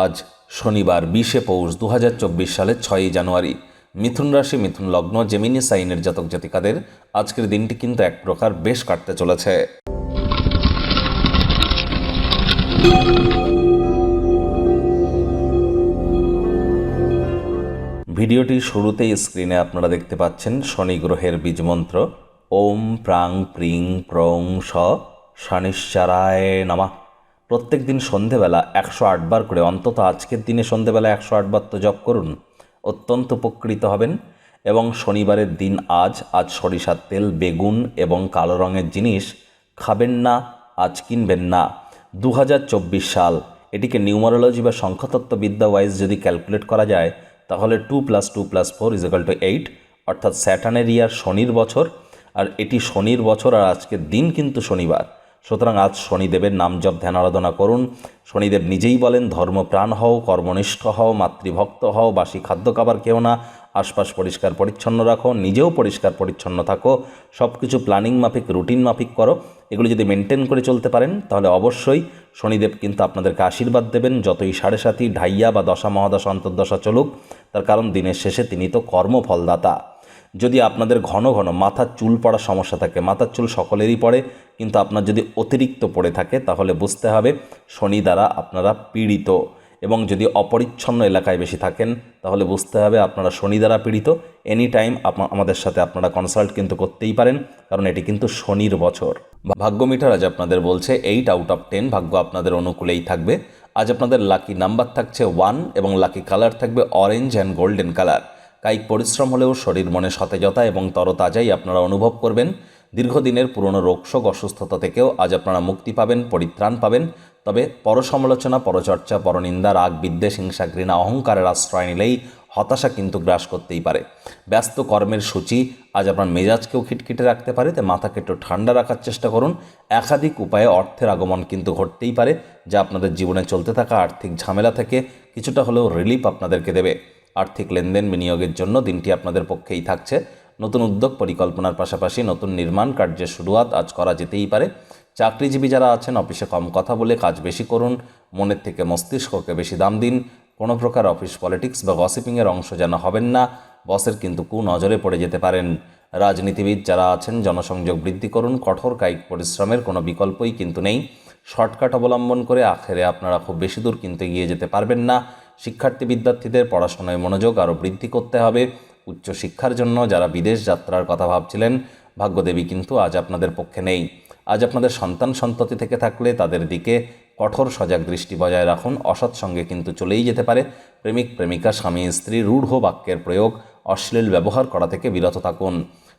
আজ শনিবার বিশে পৌষ দু হাজার চব্বিশ সালের ছয়ই জানুয়ারি। মিথুন রাশি, মিথুন লগ্ন, জেমিনি সাইনের জাতক জাতিকাদের আজকের দিনটি কিন্তু এক প্রকার বেশ কাটতে চলেছে। ভিডিওটির শুরুতেই স্ক্রিনে আপনারা দেখতে পাচ্ছেন শনি গ্রহের বীজমন্ত্র ওম প্রাং প্রিং প্রং স শনিশ্চারায় নামা। প্রত্যেক দিন সন্ধেবেলা একশো আটবার করে, অন্তত আজকের দিনে সন্ধেবেলা একশো আটবার তো জপ করুন, অত্যন্ত উপকৃত হবেন। এবং শনিবারের দিন আজ আজ সরিষার তেল, বেগুন এবং কালো রঙের জিনিস খাবেন না, আজ কিনবেন না। দু হাজার চব্বিশ সাল, এটিকে নিউমারোলজি বা সংখ্যাতত্ত্ববিদ্যা ওয়াইজ যদি ক্যালকুলেট করা যায়, তাহলে two plus two plus four is equal to eight, অর্থাৎ স্যাটানের ইয়ার শনির বছর, আর এটি শনির বছর আর আজকের দিন কিন্তু শনিবার। সুতরাং আজ শনিদেবের নাম জপ, ধ্যান, আরাধনা করুন। শনিদেব নিজেই বলেন ধর্মপ্রাণ হও, কর্মনিষ্ঠ হও, মাতৃভক্ত হও, বাসি খাদ্য খাবার কেউ না, আশপাশ পরিষ্কার পরিচ্ছন্ন রাখো, নিজেও পরিষ্কার পরিচ্ছন্ন থাকো সব কিছু প্ল্যানিং মাফিক রুটিন মাফিক করো। এগুলি যদি মেনটেন করে চলতে পারেন, তাহলে অবশ্যই শনিদেব কিন্তু আপনাদেরকে আশীর্বাদ দেবেন। যতই সাড়ে সাথী ঢাইয়া বা দশা, মহাদশা, অন্তর্দশা চলুক, তার কারণ দিনের শেষে তিনি তো কর্মফলদাতা। যদি আপনাদের ঘন ঘন মাথার চুল পড়ার সমস্যা থাকে, মাথার চুল সকলেরই পড়ে, কিন্তু আপনার যদি অতিরিক্ত পড়ে থাকে, তাহলে বুঝতে হবে শনি দ্বারা আপনারা পীড়িত। এবং যদি অপরিচ্ছন্ন এলাকায় বেশি থাকেন, তাহলে বুঝতে হবে আপনারা শনি দ্বারা পীড়িত। এনি টাইম আমাদের সাথে আপনারা কনসাল্ট কিন্তু করতেই পারেন, কারণ এটি কিন্তু শনির বছর। ভাগ্য মিটার আজ আপনাদের বলছে এইট আউট অফ টেন ভাগ্য আপনাদের অনুকূলেই থাকবে। আজ আপনাদের লাকি নাম্বার থাকছে ওয়ান এবং লাকি কালার থাকবে অরেঞ্জ অ্যান্ড গোল্ডেন কালার কায়িক পরিশ্রম হলেও শরীর মনে সতেজতা এবং তরতাজাই আপনারা অনুভব করবেন। দীর্ঘদিনের পুরনো রোগশোক অসুস্থতা থেকেও আজ আপনারা মুক্তি পাবেন, পরিত্রাণ পাবেন। তবে পরসমালোচনা, পরচর্চা, পরনিন্দা, রাগ, বিদ্বেষ, হিংসা, ঘৃণা, অহংকারের আশ্রয় নিলেই হতাশা কিন্তু গ্রাস করতেই পারে। ব্যস্ত কর্মের সূচি আজ আপনার মেজাজকেও খিটখিটে রাখতে পারে, তাই মাথাকে একটু ঠান্ডা রাখার চেষ্টা করুন। একাধিক উপায়ে অর্থের আগমন কিন্তু ঘটতেই পারে, যা আপনাদের জীবনে চলতে থাকা আর্থিক ঝামেলা থেকে কিছুটা হলেও রিলিফ আপনাদেরকে দেবে। আর্থিক লেনদেন বিনিয়োগের জন্য দিনটি আপনাদের পক্ষেই থাকছে। নতুন উদ্যোগ পরিকল্পনার পাশাপাশি নতুন নির্মাণ কার্যের শুরুয়াত আজ করা যেতেই পারে। চাকরিজীবী যারা আছেন, অফিসে কম কথা বলে কাজ বেশি করুন, মনের থেকে মস্তিষ্ককে বেশি দাম দিন। কোনো প্রকার অফিস পলিটিক্স বা গসিপিংয়ের অংশ যেন হবেন না, বসের কিন্তু কু নজরে পড়ে যেতে পারেন। রাজনীতিবিদ যারা আছেন, জনসংযোগ বৃদ্ধি করুন, কঠোর কায়িক পরিশ্রমের কোনো বিকল্পই কিন্তু নেই। শর্টকাট অবলম্বন করে আখেরে আপনারা খুব বেশি দূর কিন্তু এগিয়ে যেতে পারবেন না। শিক্ষার্থী বিদ্যার্থীদের পড়াশোনায় মনোযোগ আরও বৃদ্ধি করতে হবে। উচ্চশিক্ষার জন্য যারা বিদেশ যাত্রার কথা ভাবছিলেন, ভাগ্যদেবী কিন্তু আজ আপনাদের পক্ষে নেই। আজ আপনাদের সন্তান সন্ততি থেকে থাকলে তাদের দিকে কঠোর সজাগ দৃষ্টি বজায় রাখুন। অসৎ সঙ্গে কিন্তু চলেই যেতে পারে। প্রেমিক, প্রেমিকা, স্বামী, স্ত্রী, রূঢ় বাক্যের প্রয়োগ, অশ্লীল ব্যবহার করা থেকে বিরত থাকুন।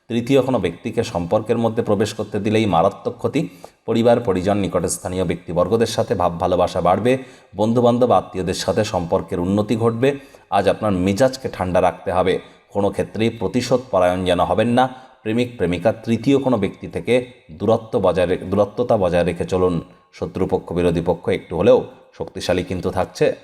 তৃতীয় কোনো ব্যক্তিকে সম্পর্কের মধ্যে প্রবেশ করতে দিলেই মারাত্মক ক্ষতি। পরিবার, পরিজন নিকটস্থানীয় ব্যক্তিবর্গদের সাথে ভাব, ভালোবাসা বাড়বে। বন্ধুবান্ধব, আত্মীয়দের সাথে সম্পর্কের উন্নতি ঘটবে। আজ আপনার মেজাজকে ঠান্ডা রাখতে হবে। কোনো ক্ষেত্রেই প্রতিশোধ পরায়ণ যেন হবেন না। প্রেমিক, প্রেমিকা তৃতীয় কোনো ব্যক্তি থেকে দূরত্ব বজায় দূরত্বতা বজায় রেখে চলুন। শত্রুপক্ষ, বিরোধী পক্ষ একটু হলেও শক্তিশালী কিন্তু থাকছে।